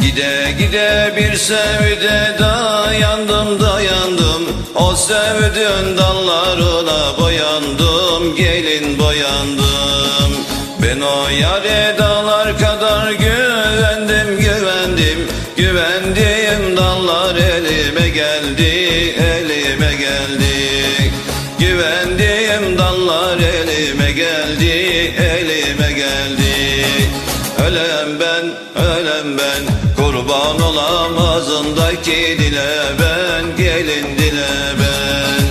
Gide gide bir sevde dayandım dayandım. O sevdün dallarına boyandım gelin boyandım. Ben o yare dağlar kadar güvendim güvendim. Güvendiğim dallar elime geldi elime geldi. Güvendiğim dallar elime geldi elime geldi Ölem ben, ölem ben Kurban olam ağzındaki dile ben Gelin dile ben.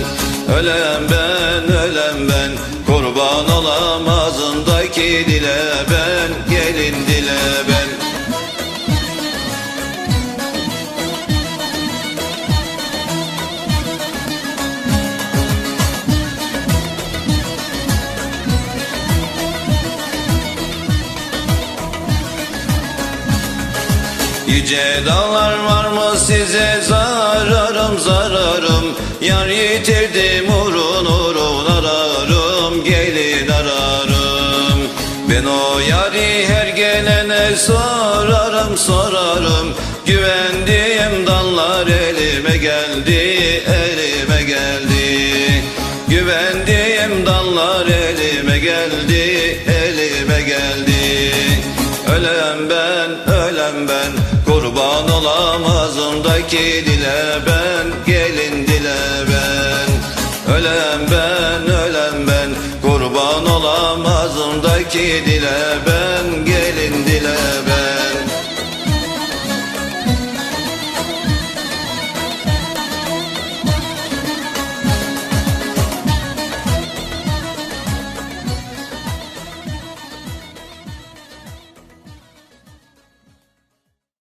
Ölem ben, ölem ben Kurban olam ağzındaki dile ben Yüce dağlar var mı size? Zararım zararım. Yar yitirdim urun urun ararım. Gelin ararım. Ben o yari her gelene sorarım sorarım. Güvendiğim dallar elime geldi elime geldi. Güvendiğim dallar elime geldi elime geldi. Ölem ben, ölem ben Kurban olam ağzımdaki dile ben Gelin dile ben. Ölem ben, ölem ben Kurban olam ağzımdaki dile ben